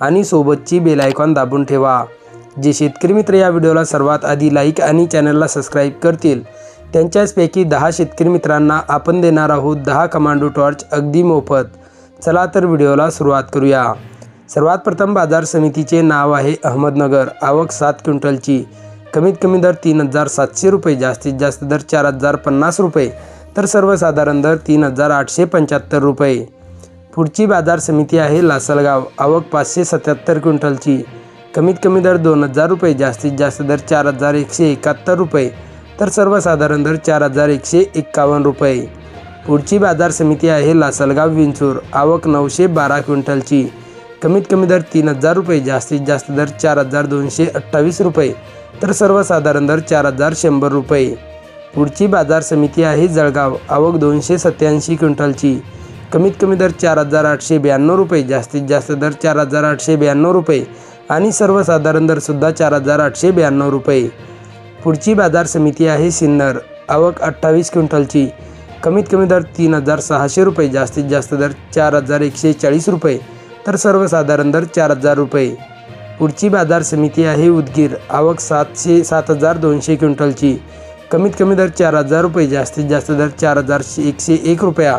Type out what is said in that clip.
आणि सोबतची bell icon दाबून ठेवा. जे शेतकरी मित्र या व्हिडिओला सर्वात आधी लाईक आणि चॅनलला सबस्क्राईब करतील त्यांच्याचपैकी दहा शेतकरी मित्रांना आपण देणार आहोत दहा कमांडो टॉर्च अगदी मोफत. चला तर व्हिडिओला सुरुवात करूया. सर्वात प्रथम बाजार समितीचे नाव आहे अहमदनगर आवक सात क्विंटलची. कमीत कमी दर तीन हजार सातशे रुपये जास्तीत जास्त दर चार हजार पन्नास रुपये तर सर्वसाधारण दर तीन हजार आठशे पंच्याहत्तर रुपये. पुढची बाजार समिती आहे लासलगाव. आवक पाचशे सत्याहत्तर क्विंटलची. कमीत कमी दर दोन हजार रुपये जास्तीत जास्त दर चार हजार एकशे एकाहत्तर रुपये तर सर्वसाधारण दर चार हजार एकशे एक्कावन्न रुपये. पुढची बाजार समिती आहे लासलगाव विंचूर. आवक नऊशे बारा क्विंटलची. कमीत कमी दर तीन हजार रुपये जास्तीत जास्त दर चार हजार दोनशे अठ्ठावीस रुपये तर सर्वसाधारण दर चार हजार शंभर रुपये. पुढची बाजार समिती आहे जळगाव. आवक दोनशे सत्याऐंशी क्विंटलची. कमीत कमी दर चार हजार आठशे ब्याण्णव रुपये जास्तीत जास्त दर चार हजार आठशे ब्याण्णव रुपये आणि सर्वसाधारण दरसुद्धा चार हजार आठशे ब्याण्णव रुपये. पुढची बाजार समिती आहे सिन्नर. आवक अठ्ठावीस क्विंटलची. कमीत कमी दर तीन हजार सहाशे रुपये जास्तीत जास्त दर चार हजार एकशे चाळीस रुपये तर सर्वसाधारण दर चार हजार रुपये. पुढची बाजार समिती आहे उदगीर. आवक सातशे सात हजार दोनशे क्विंटलची. कमीत कमी दर चार हजार रुपये जास्तीत जास्त दर चार हजार एकशे एक रुपया